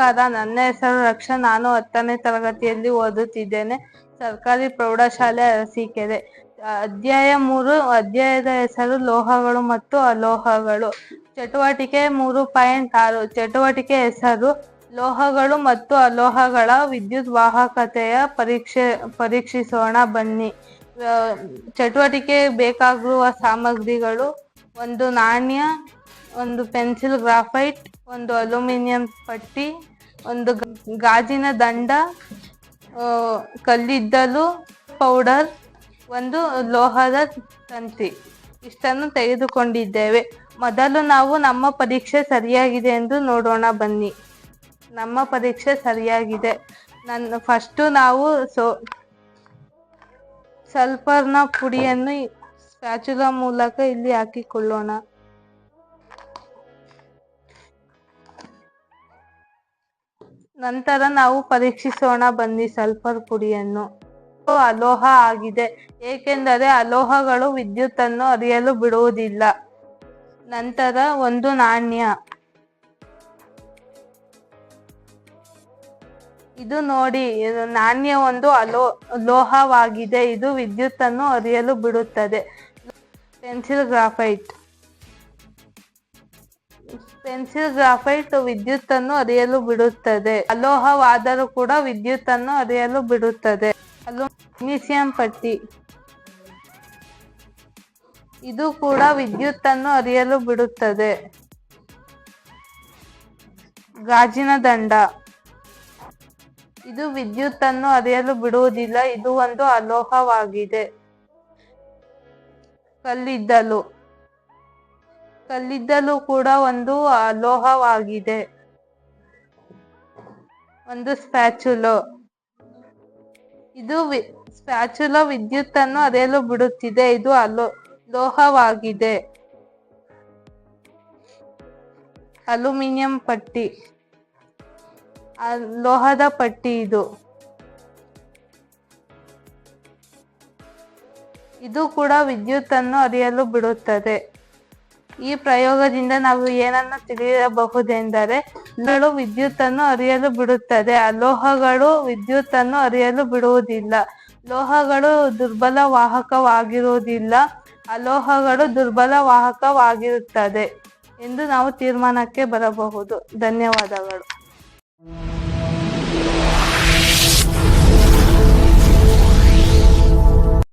ನಮಸ್ಕಾರ ನನ್ನ ಹೆಸರು ರಕ್ಷಾ. ನಾನು ಹತ್ತನೇ ತರಗತಿಯಲ್ಲಿ ಓದುತ್ತಿದ್ದೇನೆ. ಸರ್ಕಾರಿ ಪ್ರೌಢಶಾಲೆ ಅರಸೀಕೆರೆ. ಅಧ್ಯಾಯ ಮೂರು, ಅಧ್ಯಾಯದ ಹೆಸರು ಲೋಹಗಳು ಮತ್ತು ಅಲೋಹಗಳು. ಚಟುವಟಿಕೆ ಮೂರು ಪಾಯಿಂಟ್ ಆರು. ಚಟುವಟಿಕೆ ಹೆಸರು ಲೋಹಗಳು ಮತ್ತು ಅಲೋಹಗಳ ವಿದ್ಯುತ್ ವಾಹಕತೆಯ ಪರೀಕ್ಷೆ, ಪರೀಕ್ಷಿಸೋಣ ಬನ್ನಿ. ಚಟುವಟಿಕೆ ಬೇಕಾಗುವ ಸಾಮಗ್ರಿಗಳು ಒಂದು ನಾಣ್ಯ ಒಂದು ಪೆನ್ಸಿಲ್ ಗ್ರಾಫೈಟ್, ಒಂದು ಅಲ್ಯೂಮಿನಿಯಂ ಪಟ್ಟಿ, ಒಂದು ಗಾಜಿನ ದಂಡ ಕಲ್ಲಿದ್ದಲು ಪೌಡರ್, ಒಂದು ಲೋಹದ ತಂತಿ. ಇಷ್ಟನ್ನು ತೆಗೆದುಕೊಂಡಿದ್ದೇವೆ. ಮೊದಲು ನಾವು ನಮ್ಮ ಪರೀಕ್ಷೆ ಸರಿಯಾಗಿದೆ ಎಂದು ನೋಡೋಣ ಬನ್ನಿ. ನಮ್ಮ ಪರೀಕ್ಷೆ ಸರಿಯಾಗಿದೆ. ನನ್ನ ಫಸ್ಟು ನಾವು ಸೊ ಸಲ್ಫರ್ನ ಪುಡಿಯನ್ನು ಸ್ಪ್ಯಾಚುಲ ಮೂಲಕ ಇಲ್ಲಿ ಹಾಕಿಕೊಳ್ಳೋಣ. ನಂತರ ನಾವು ಪರೀಕ್ಷಿಸೋಣ ಬನ್ನಿ ಸಲ್ಫರ್ ಪುಡಿಯನ್ನು. ಅಲೋಹ ಆಗಿದೆ. ಏಕೆಂದರೆ ಅಲೋಹಗಳು ವಿದ್ಯುತ್ತನ್ನು ಅರಿಯಲು ಬಿಡುವುದಿಲ್ಲ. ನಂತರ ಒಂದು ನಾಣ್ಯ. ಇದು ನೋಡಿ ನಾಣ್ಯ ಒಂದು ಅಲೋ ಲೋಹವಾಗಿದೆ ಇದು ವಿದ್ಯುತ್ತನ್ನು ಅರಿಯಲು ಬಿಡುತ್ತದೆ. ಪೆನ್ಸಿಲ್ ಗ್ರಾಫೈಟ್ ಪೆನ್ಸಿಲ್ ಗ್ರಾಫೈಟ್ ವಿದ್ಯುತ್ತನ್ನು ಹರಿಯಲು ಬಿಡುತ್ತದೆ ಅಲೋಹವಾದರೂ ಕೂಡ ವಿದ್ಯುತ್ತನ್ನು ಹರಿಯಲು ಬಿಡುತ್ತದೆ ಅಲ್ಯೂಮಿನಿಯಂ ಪಟ್ಟಿ ಇದು ಕೂಡ ವಿದ್ಯುತ್ತನ್ನು ಹರಿಯಲು ಬಿಡುತ್ತದೆ ಗಾಜಿನ ದಂಡ ಇದು ವಿದ್ಯುತ್ತನ್ನು ಹರಿಯಲು ಬಿಡುವುದಿಲ್ಲ ಇದು ಒಂದು ಅಲೋಹವಾಗಿದೆ ಕಲ್ಲಿದ್ದಲು ಕಲ್ಲಿದ್ದಲು ಕೂಡ ಒಂದು ಲೋಹವಾಗಿದೆ ಒಂದು ಸ್ಪ್ಯಾಚುಲೋ. ಇದು ಸ್ಪ್ಯಾಚುಲೋ ವಿದ್ಯುತ್ತನ್ನು ಹರಿಯಲು ಬಿಡುತ್ತಿದೆ. ಇದು ಅಲೋ, ಲೋಹವಾಗಿದೆ. ಅಲ್ಯೂಮಿನಿಯಂ ಪಟ್ಟಿ. ಲೋಹದ ಪಟ್ಟಿ ಇದು. ಇದು ಕೂಡ ವಿದ್ಯುತ್ತನ್ನು ಅರಿಯಲು ಬಿಡುತ್ತದೆ. ಈ ಪ್ರಯೋಗದಿಂದ ನಾವು ಏನನ್ನು ತಿಳಿಯಬಹುದೆಂದರೆ ಗಳು ವಿದ್ಯುತ್ತನ್ನು ಅರಿಯಲು ಬಿಡುತ್ತದೆ. ಅಲೋಹಗಳು ವಿದ್ಯುತ್ತನ್ನು ಅರಿಯಲು ಬಿಡುವುದಿಲ್ಲ. ಲೋಹಗಳು ದುರ್ಬಲ ವಾಹಕವಾಗಿರುವುದಿಲ್ಲ ಅಲೋಹಗಳು ದುರ್ಬಲ ವಾಹಕವಾಗಿರುತ್ತದೆ ಎಂದು ನಾವು ತೀರ್ಮಾನಕ್ಕೆ ಬರಬಹುದು. ಧನ್ಯವಾದಗಳು.